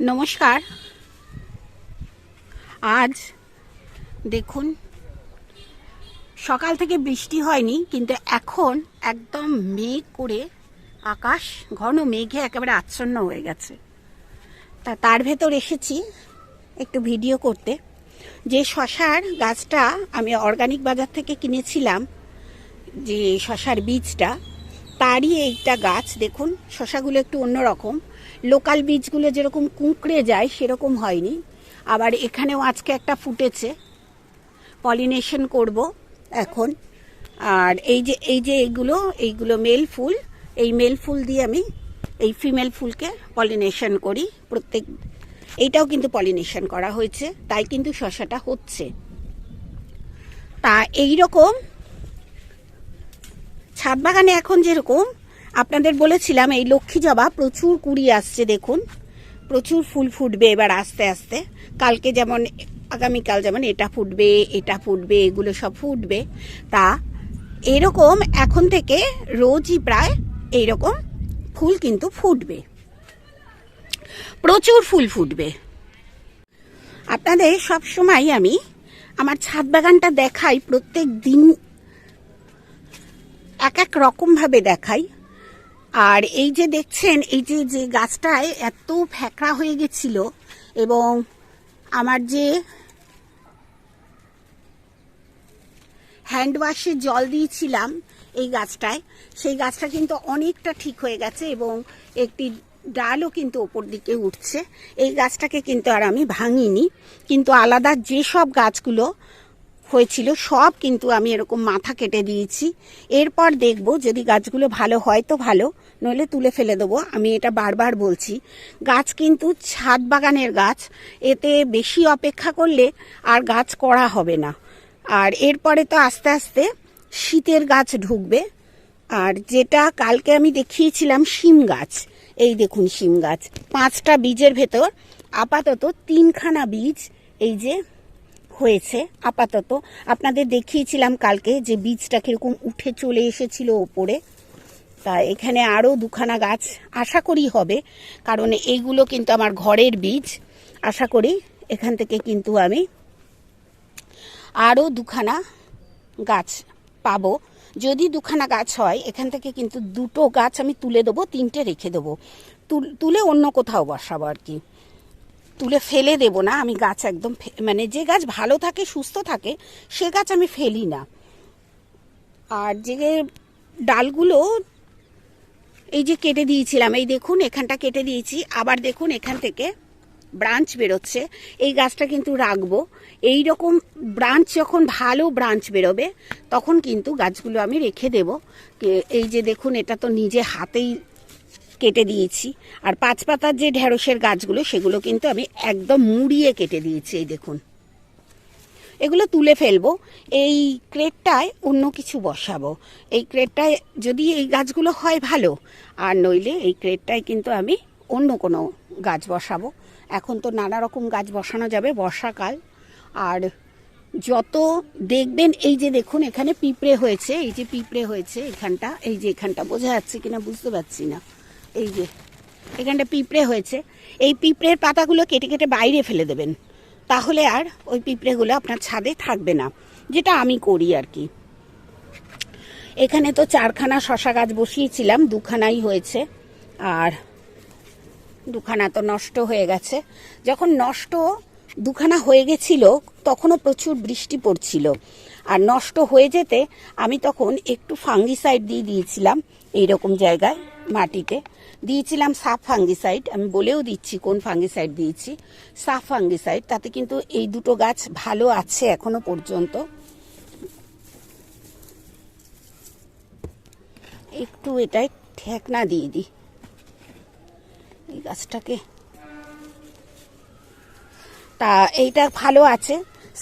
নমস্কার। আজ দেখুন, সকাল থেকে বৃষ্টি হয়নি, কিন্তু এখন একদম মেঘ করে আকাশ, ঘন মেঘে একেবারে আচ্ছন্ন হয়ে গেছে। তা তার ভেতর এসেছি একটু ভিডিও করতে। যে শশার গাছটা আমি অর্গানিক বাজার থেকে কিনেছিলাম, যে শশার বীজটা, তারই এইটা গাছ, দেখুন, শশাগুলো একটু অন্যরকম। লোকাল বীজগুলো যেরকম কুঁকড়ে যায়, সেরকম হয়নি। আবার এখানেও আজকে একটা ফুটেছে। পলিনেশন করব এখন। আর এই যে এই যে এইগুলো এইগুলো মেল ফুল, এই মেল ফুল দিয়ে আমি এই ফিমেল ফুলকে পলিনেশন করি প্রত্যেক, এইটাও কিন্তু পলিনেশন করা হয়েছে, তাই কিন্তু শশাটা হচ্ছে। তা এই রকম ছাদ বাগানে এখন যেরকম আপনাদের বলেছিলাম, এই লক্ষ্মী জবা প্রচুর কুড়ি আসছে, দেখুন। প্রচুর ফুল ফুটবে এবার আস্তে আস্তে। কালকে যেমন, আগামীকাল যেমন এটা ফুটবে এটা ফুটবে, এগুলো সব ফুটবে। তা এরকম এখন থেকে রোজই প্রায় এইরকম ফুল কিন্তু ফুটবে। প্রচুর ফুল ফুটবে। আপনাদের সব সময় আমি আমার ছাদ বাগানটা দেখাই, প্রত্যেক দিন এক এক রকমভাবে দেখাই। আর এই যে দেখছেন, এই যে যে গাছটায় এত ফ্যাকড়া হয়ে গেছিল এবং আমার যে হ্যান্ড ওয়াশে জল দিয়েছিলাম এই গাছটায়, সেই গাছটা কিন্তু অনেকটা ঠিক হয়ে গেছে এবং একটি ডালও কিন্তু ওপর দিকে উঠছে। এই গাছটাকে কিন্তু আর আমি ভাঙিনি, কিন্তু আলাদা যেসব গাছগুলো হয়েছিল, সব কিন্তু আমি এরকম মাথা কেটে দিয়েছি। এরপর দেখব যদি গাছগুলো ভালো হয় তো ভালো নইলে তুলে ফেলে দেবো। আমি এটা বারবার বলছি। গাছ কিন্তু ছাদ বাগানের গাছ। এতে বেশি অপেক্ষা করলে আর গাছ করা হবে না। আর এরপরে তো আস্তে আস্তে শীতের গাছ ঢুকবে। আর যেটা কালকে আমি দেখিয়েছিলাম শিম গাছ। এই দেখুন শিম গাছ। পাঁচটা বীজের ভেতর আপাতত তিনখানা বীজ এই যে হয়েছে। আপাতত আপনাদের দেখিয়েছিলাম কালকে যে বীজটা কীরকম উঠে চলে এসেছিল ওপরে। তা এখানে আরও দুখানা গাছ আশা করি হবে, কারণ এইগুলো কিন্তু আমার ঘরের বীজ। আশা করি এখান থেকে কিন্তু আমি আরও দুখানা গাছ পাবো। যদি দুখানা গাছ হয়, এখান থেকে কিন্তু দুটো গাছ আমি তুলে দেবো, তিনটে রেখে দেবো। তুল- অন্য কোথাও বসাবো আর কি। তুলে ফেলে দেব না, আমি গাছ একদম মানে যে গাছ ভালো থাকে, সুস্থ থাকে, সে গাছ আমি ফেলি না। আর যে ডালগুলো এই যে কেটে দিয়েছিলাম, এই দেখুন, এখানটা কেটে দিয়েছি। আবার দেখুন, এখান থেকে ব্রাঞ্চ বেরোচ্ছে। এই গাছটা কিন্তু রাখব। এই রকম ব্রাঞ্চ যখন ভালো ব্রাঞ্চ বেরোবে, তখন কিন্তু গাছগুলো আমি রেখে দেব। এই যে দেখুন, এটা তো নিজে হাতেই কেটে দিয়েছি। আর পাঁচ পাতার যে ঢেঁড়সের গাছগুলো, সেগুলো কিন্তু আমি একদম মুড়িয়ে কেটে দিয়েছি, এই দেখুন। এগুলো তুলে ফেলব। এই ক্রেটটায় অন্য কিছু বসাবো। এই ক্রেটটায় যদি এই গাছগুলো হয় ভালো, আর নইলে এই ক্রেটটায় কিন্তু আমি অন্য কোনো গাছ বসাবো। এখন তো নানা রকম গাছ বসানো যাবে বর্ষাকাল। আর যত দেখবেন, এই যে দেখুন, এখানে পিঁপড়ে হয়েছে, এই যে পিঁপড়ে হয়েছে, এখানটা, এই যে এখানটা, বোঝা যাচ্ছে কিনা, বুঝতে পারছি না। এই যে, এখানটা পিঁপড়ে হয়েছে। এই পিঁপড়ের পাতাগুলো কেটে কেটে বাইরে ফেলে দেবেন। তাহলে আর ওই পিঁপড়েগুলো আপনার ছাদে থাকবে না, যেটা আমি করি আর কি। এখানে তো চারখানা শশা গাছ বসিয়েছিলাম, দুখানাই হয়েছে, আর দুখানা তো নষ্ট হয়ে গেছে। যখন নষ্ট দুখানা হয়ে গেছিল, তখনও প্রচুর বৃষ্টি পড়ছিল। আর নষ্ট হয়ে যেতে আমি তখন একটু ফাঙ্গিসাইড দিয়ে দিয়েছিলাম এই রকম জায়গায়। মাটিতে। দিয়েছিলাম সাফ ফাঙ্গিসাইড। আমি বলেও দিচ্ছি কোন ফাঙ্গিসাইড দিয়েছি। সাফ ফাঙ্গিসাইড, তাতে কিন্তু এই দুটো গাছ ভালো আছে এখনও পর্যন্ত। একটু এটাই ঠেকনা দিয়ে দিই। এই গাছটাকে। তা এইটা ভালো আছে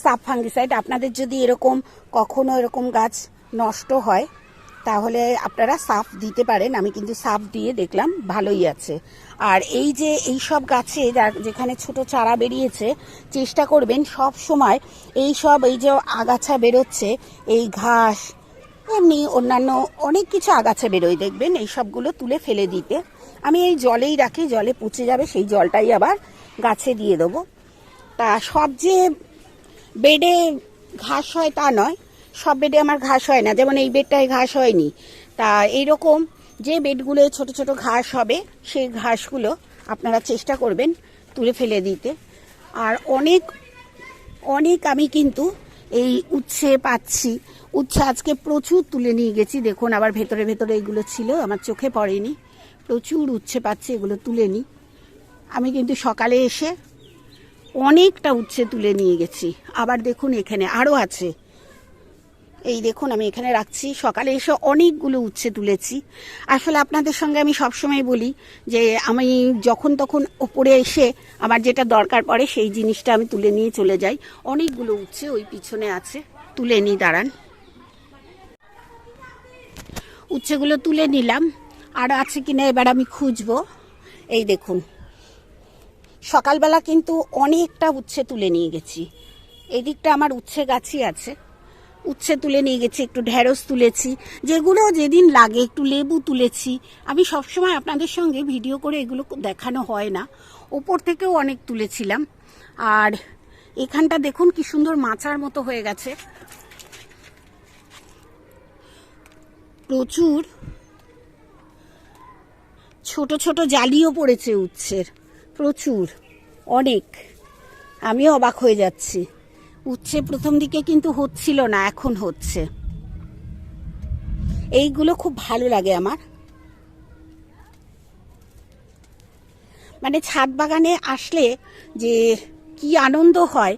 সাব ফাঙ্গিসাইড। আপনাদের যদি এরকম কখনো এরকম গাছ নষ্ট হয় তাহলে আপনারা সাফ দিতে পারেন। আমি কিন্তু সাফ দিয়ে দেখলাম ভালোই আছে। আর এই যে এই সব গাছে যেখানে ছোট চারা বেরিয়েছে, চেষ্টা করবেন সব সময় এই সব এই যে আগাছা বেরোচ্ছে, এই ঘাস, এমনি অন্যান্য অনেক কিছু আগাছা বেরোয়। দেখবেন এই সবগুলো তুলে ফেলে দিতে। আমি এই জলেই রাখি, জলে পচে যাবে, সেই জলটাই আবার গাছে দিয়ে দেবো। তা সব যে বেডে ঘাস হয় তা নয়। সব বেডে আমার ঘাস হয় না। যেমন এই বেডটায় ঘাস হয়নি। তা এইরকম যে বেডগুলো ছোট ছোট ঘাস হবে, সেই ঘাসগুলো আপনারা চেষ্টা করবেন তুলে ফেলে দিতে। আর অনেক অনেক আমি কিন্তু এই উচ্ছে পাচ্ছি। উচ্ছে আজকে প্রচুর তুলে নিয়ে গেছি। দেখুন, আবার ভেতরে ভেতরে এগুলো ছিল, আমার চোখে পড়েনি। প্রচুর উচ্ছে পাচ্ছি, এগুলো তুলে নিই। আমি কিন্তু সকালে এসে অনেকটা উচ্ছে তুলে নিয়ে গেছি। আবার দেখুন, এখানে আরও আছে। এই দেখুন, আমি এখানে রাখছি। সকালে এসে অনেকগুলো উচ্ছে তুলেছি। আসলে আপনাদের সঙ্গে আমি সবসময় বলি যে, আমি যখন তখন ওপরে এসে আমার যেটা দরকার পড়ে, সেই জিনিসটা আমি তুলে নিয়ে চলে যাই। অনেকগুলো উচ্ছে ওই পিছনে আছে। তুলে নিই, দাঁড়ান। উচ্ছেগুলো তুলে নিলাম। আর আছে কিনা এবার আমি খুঁজবো। এই দেখুন। সকালবেলা কিন্তু অনেকটা উচ্ছে তুলে নিয়ে গেছি। এদিকটা আমার উচ্ছে গাছই আছে। উচ্ছে তুলে নিয়ে গেছি, একটু ঢেঁড়স তুলেছি, যেগুলো যেদিন লাগে একটু লেবু তুলেছি। আমি সবসময় আপনাদের সঙ্গে ভিডিও করে এগুলো দেখানো হয় না। ওপর থেকেও অনেক তুলেছিলাম। আর এখানটা দেখুন কি সুন্দর মাচার মতো হয়ে গেছে। প্রচুর ছোট ছোট জালিও পড়েছে উচ্ছের। প্রচুর, অনেক। আমিও অবাক হয়ে যাচ্ছি। উচ্ছে প্রথম দিকে কিন্তু হচ্ছিল না, এখন হচ্ছে। এইগুলো খুব ভালো লাগে আমার। মানে ছাদ বাগানে আসলে যে কি আনন্দ হয়,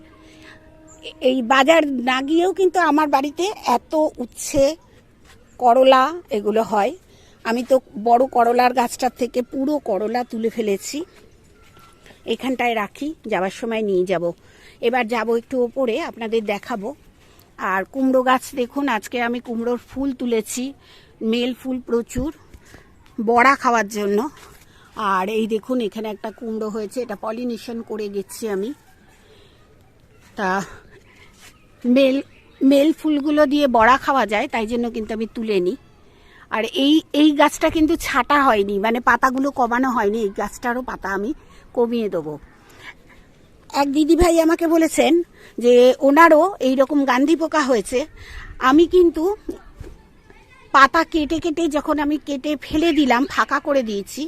এই বাজার না গিয়েও কিন্তু আমার বাড়িতে এত উচ্ছে করলা এগুলো হয়। আমি তো বড় করলার গাছটার থেকে পুরো করলা তুলে ফেলেছি। এখানটায় রাখি, যাওয়ার সময় নিয়ে যাব। এবার যাব একটু ওপরে, আপনাদের দেখাবো। আর কুমড়ো গাছ দেখুন, আজকে আমি কুমড়োর ফুল তুলেছি, মেল ফুল প্রচুর, বড়া খাওয়ার জন্য। আর এই দেখুন, এখানে একটা কুমড়ো হয়েছে, এটা পলিনেশন করে গেছি আমি। তা মেল মেল ফুলগুলো দিয়ে বড়া খাওয়া যায়, তাই জন্য কিন্তু আমি তুলে নিই আর এই এই গাছটা কিন্তু ছাটা হয়নি মানে পাতাগুলো কমানো হয়নি, এই গাছটারও পাতা আমি কমিয়ে দেবো। এক দিদি ভাই আমাকে বলেছেন যে, ওনারও এই রকম গান্ধী পোকা হয়েছে। আমি কিন্তু পাতা কেটে কেটে যখন আমি কেটে ফেলে দিলাম, ফাঁকা করে দিয়েছি,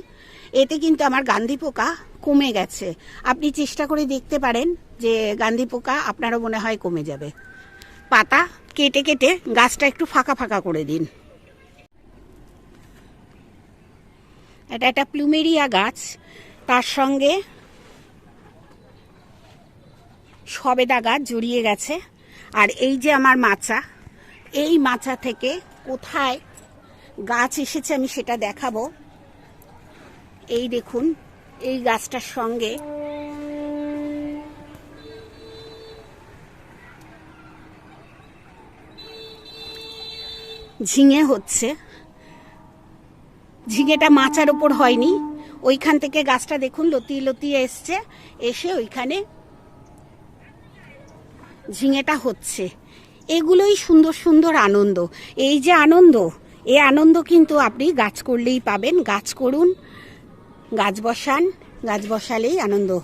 এতে কিন্তু আমার গান্ধী পোকা কমে গেছে। আপনি চেষ্টা করে দেখতে পারেন যে, গান্ধী পোকা আপনারও মনে হয় কমে যাবে। পাতা কেটে কেটে গাছটা একটু ফাঁকা ফাঁকা করে দিন। এটা একটা প্লুমেরিয়া গাছ। তার সঙ্গে সবেদা গাছ জড়িয়ে গেছে। আর এই যে আমার মাচা, এই মাচা থেকে কোথায় গাছ এসেছে আমি সেটা দেখাবো। এই দেখুন, এই গাছটার সঙ্গে ঝিঙে হচ্ছে। ঝিঙেটা মাচার ওপর হয়নি। ওইখান থেকে গাছটা দেখুন, লতিয়ে লতিয়ে এসছে। এসে ওইখানে ঝিঙেটা হচ্ছে। এগুলোই সুন্দর সুন্দর আনন্দ। এই যে আনন্দ, এ আনন্দ কিন্তু আপনি গাছ করলেই পাবেন। গাছ করুন, গাছ বসান, গাছ বসালেই আনন্দ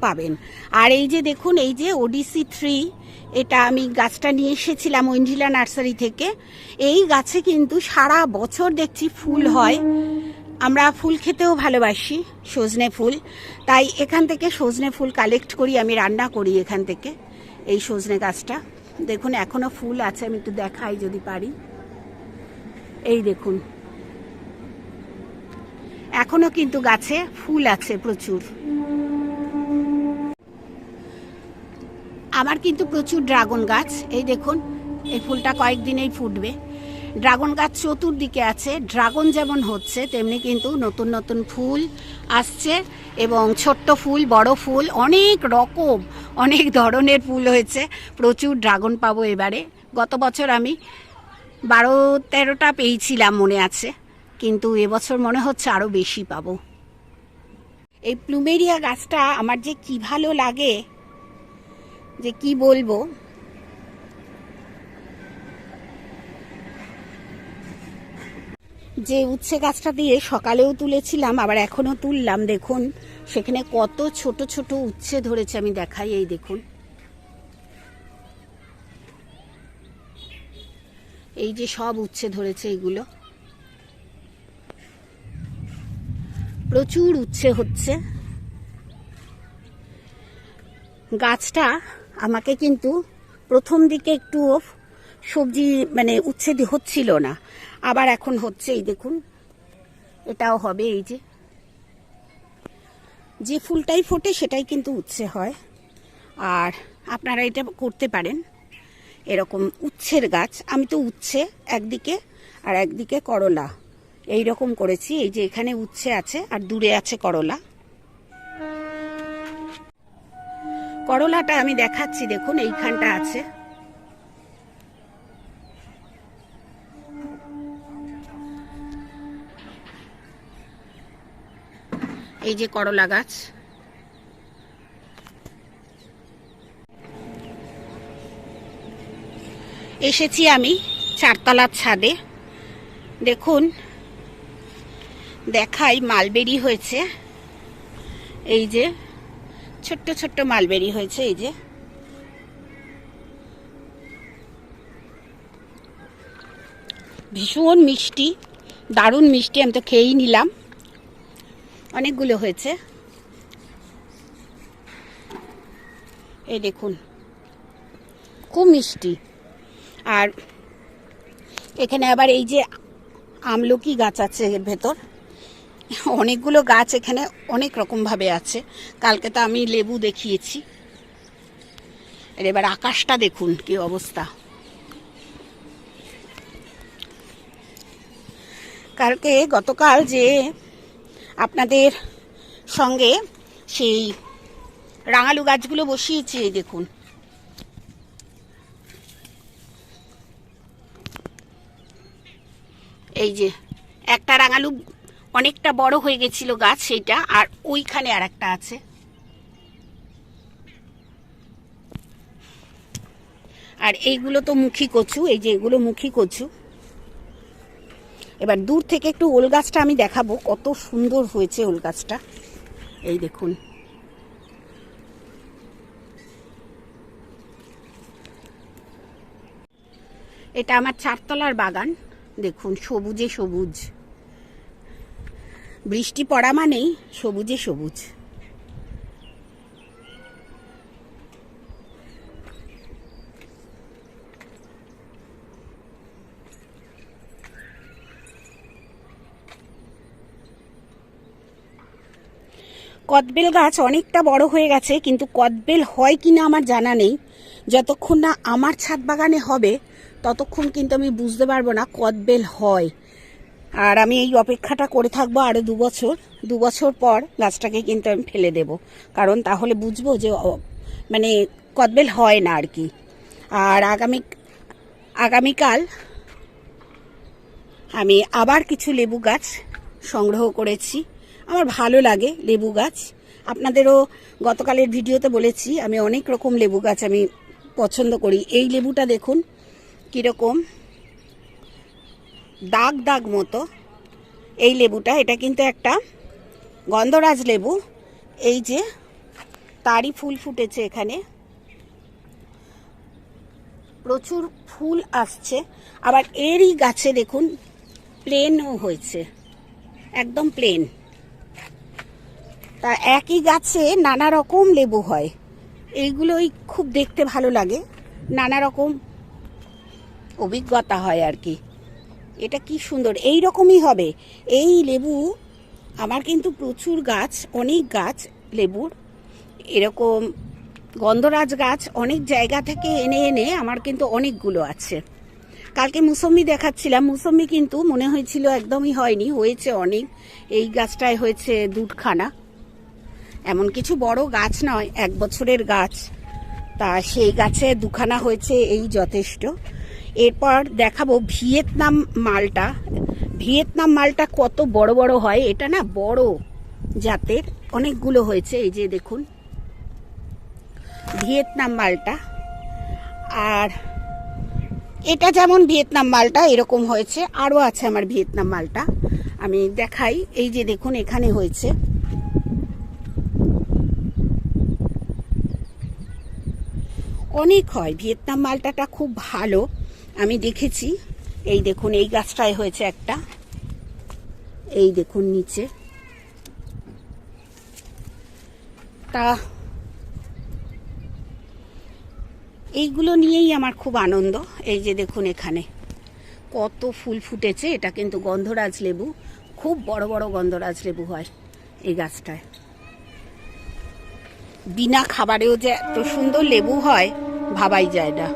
পাবেন। আর এই যে দেখুন, এই যে ওডিসি থ্রি এটা আমি গাছটা নিয়ে এসেছিলাম ঐন্ডিলা নার্সারি থেকে। এই গাছে কিন্তু সারা বছর দেখছি ফুল হয়। আমরা ফুল খেতেও ভালোবাসি, সজনে ফুল। তাই এখান থেকে সজনে ফুল কালেক্ট করি, আমি রান্না করি এখান থেকে। এই সজনে গাছটা। দেখুন, এখনও ফুল আছে, আমি একটু দেখাই যদি পারি। এই দেখুন। এখনও কিন্তু গাছে ফুল আছে প্রচুর। আমার কিন্তু প্রচুর ড্রাগন গাছ। এই দেখুন, এই ফুলটা কয়েকদিনেই ফুটবে। ড্রাগন গাছ চতুর্দিকে আছে, ড্রাগন যেমন হচ্ছে, তেমনি কিন্তু নতুন নতুন ফুল আসছে এবং ছোট্ট ফুল, বড় ফুল, অনেক রকম, অনেক ধরনের ফুল হয়েছে। প্রচুর ড্রাগন পাবো এবারে। গত বছর আমি বারো তেরোটা পেয়েছিলাম মনে আছে, কিন্তু এবছর মনে হচ্ছে আরও বেশি পাবো। এই প্লুমেরিয়া গাছটা আমার যে কি ভালো লাগে, যে কি বলব যে উচ্ছে গাছটা দিয়ে সকালেও তুলেছিলাম, আবার এখনও তুললাম। দেখুন, সেখানে কত ছোট ছোট উচ্ছে ধরেছে, আমি দেখাই এই দেখুন। এই যে সব উচ্ছে ধরেছে এগুলো। প্রচুর উচ্ছে হচ্ছে। গাছটা আমাকে কিন্তু প্রথম দিকে একটু সবজি মানে উচ্ছে হচ্ছিল না। আবার এখন হচ্ছে এই দেখুন। এটাও হবে এই যে। যে ফুলটাই ফোটে, সেটাই কিন্তু উচ্ছে হয়। আর আপনারা এটা করতে পারেন। এরকম উচ্ছের গাছ। আমি তো উচ্ছে, একদিকে আর একদিকে করলা। এই রকম করেছি। এই যে এখানে উচ্ছে আছে, আর দূরে আছে করলা। করলাটা আমি দেখাচ্ছি, দেখুন, এইখানটা আছে। এই যে করলা গাছ। এসেছি আমি চারতলার ছাদে। দেখুন, দেখাই মালবেরি হয়েছে। এই যে, ছোট্ট ছোট্ট মালবেরি হয়েছে, এই যে। ভীষণ মিষ্টি, দারুণ মিষ্টি, আমি তো খেয়েই নিলাম। অনেকগুলো হয়েছে। এই দেখুন, খুব মিষ্টি। আর এখানে আবার এই যে আমলকি গাছ আছে এর ভেতর, অনেকগুলো গাছ এখানে অনেক রকমভাবে আছে। কালকে তো আমি লেবু দেখিয়েছি। এবার আকাশটা দেখুন কি অবস্থা। কালকে গতকাল যে আপনাদের সঙ্গে সেই রাঙালু গাছগুলো বসিয়েছি, এই দেখুন। এই যে একটা রাঙালু অনেকটা বড় হয়ে গেছিল গাছ সেইটা আর ওইখানে আর একটা আছে। আর এইগুলো তো মুখী কচু, এই যে এগুলো মুখী কচু। এবার দূর থেকে একটু ওল গাছটা আমি দেখাবো, কত সুন্দর হয়েছে ওল গাছটা। এই দেখুন। এটা আমার চারতলার বাগান, দেখুন, সবুজে সবুজ। বৃষ্টি পড়া মানেই সবুজে সবুজ। কদবেল গাছ অনেকটা বড় হয়ে গেছে, কিন্তু কদবেল হয় কি না আমার জানা নেই। যতক্ষণ না আমার ছাদ বাগানে হবে, ততক্ষণ কিন্তু আমি বুঝতে পারব না কদবেল হয়। আর আমি এই অপেক্ষাটা করে থাকব আরও দু বছর। দু বছর পর গাছটাকে কিন্তু আমি ফেলে দেব। কারণ তাহলে বুঝব যে মানে কদবেল হয় না আর কি। আর আগামী, আগামীকাল আমি আবার কিছু লেবু গাছ সংগ্রহ করেছি। আমার ভালো লাগে লেবু গাছ। আপনাদেরও গতকালের ভিডিওতে বলেছি, আমি অনেক রকম লেবু গাছ আমি পছন্দ করি। এই লেবুটা দেখুন কীরকম, দাগ দাগ মতো। এই লেবুটা, এটা কিন্তু একটা গন্ধরাজ লেবু। এই যে তারই ফুল ফুটেছে এখানে। প্রচুর ফুল আসছে। আবার এরই গাছে দেখুন প্লেনও হয়েছে। একদম প্লেন তা একই গাছে নানা রকম লেবু হয়। এইগুলোই খুব দেখতে ভালো লাগে। নানা রকম অভিজ্ঞতা হয় আর কি। এটা কি সুন্দর। এই রকমই হবে। এই লেবু, আমার কিন্তু প্রচুর গাছ, অনেক গাছ লেবুর। এরকম গন্ধরাজ গাছ অনেক জায়গা থেকে এনে এনে আমার কিন্তু অনেকগুলো আছে। কালকে মুসম্বি দেখাচ্ছিলাম। মুসম্বি কিন্তু মনে হয়েছিল একদমই হয়নি, হয়েছে অনেক। এই গাছটায় হয়েছে দুধখানা। এমন কিছু বড় গাছ নয়, এক বছরের গাছ। তা সেই গাছে দুখানা হয়েছে, এই যথেষ্ট। এরপর দেখাবো ভিয়েতনাম মালটা। ভিয়েতনাম মালটা কত বড় বড় হয়, এটা না বড় জাতের অনেকগুলো হয়েছে, এই যে দেখুন। ভিয়েতনাম মালটা। আর এটা যেমন ভিয়েতনাম মালটা, এরকম হয়েছে। আরও আছে আমার ভিয়েতনাম মালটা। আমি দেখাই, এই যে দেখুন, এখানে হয়েছে। অনেক হয়। ভিয়েতনাম মালটাটা খুব ভালো। আমি দেখেছি। এই দেখুন, এই গাছটায় হয়েছে একটা। এই দেখুন নিচে। তা, এইগুলো নিয়েই আমার খুব আনন্দ। এই যে দেখুন এখানে। কত ফুল ফুটেছে। এটা কিন্তু গন্ধরাজ লেবু। খুব বড় বড় গন্ধরাজ লেবু হয় এই গাছটায়। বিনা খাবারেও যে এত সুন্দর লেবু হয়, ভাবাই যায় না।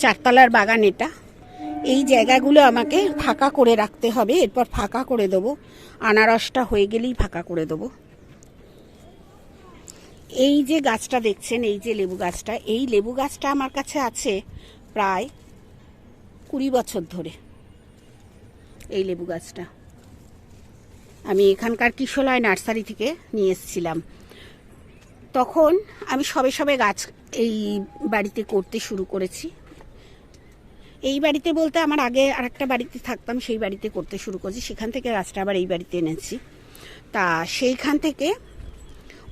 চারতলার বাগান এটা। এই জায়গাগুলো আমাকে ফাঁকা করে রাখতে হবে, এরপর ফাঁকা করে দেবো। আনারসটা হয়ে গেলেই ফাঁকা করে দেবো। এই যে গাছটা দেখছেন, এই যে লেবু গাছটা, এই লেবু গাছটা আমার কাছে আছে প্রায় কুড়ি বছর ধরে এই লেবু গাছটা। আমি এখানকার কিশোলয় নার্সারি থেকে নিয়ে এসেছিলাম। তখন আমি সবে সবে গাছ এই বাড়িতে করতে শুরু করেছি। এই বাড়িতে বলতে আমার আগে আরেকটা বাড়িতে থাকতাম, সেই বাড়িতে করতে শুরু করেছি। সেখান থেকে গাছটা আবার এই বাড়িতে এনেছি। তা সেইখান থেকে,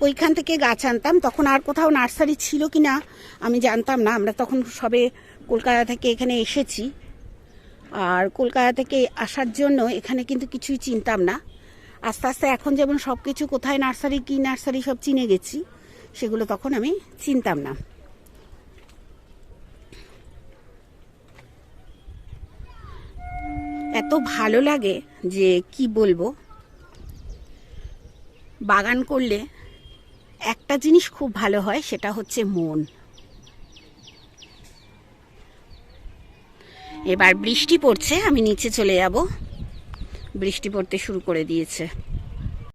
ওইখান থেকে গাছ আনতাম। তখন আর কোথাও নার্সারি ছিল কি না আমি জানতাম না। আমরা তখন সবে কলকাতা থেকে এখানে এসেছি। আর কলকাতা থেকে আসার জন্য এখানে কিন্তু কিছুই চিনতাম না। আস্তে আস্তে এখন যেমন সব কিছু কোথায় নার্সারি, কি নার্সারি সব চিনে গেছি, সেগুলো তখন আমি চিনতাম না। এত ভালো লাগে যে কি বলব? বাগান করলে একটা জিনিস খুব ভালো হয়, সেটা হচ্ছে মন। এবার বৃষ্টি পড়ছে আমি নিচে চলে যাব। বৃষ্টি পড়তে শুরু করে দিয়েছে।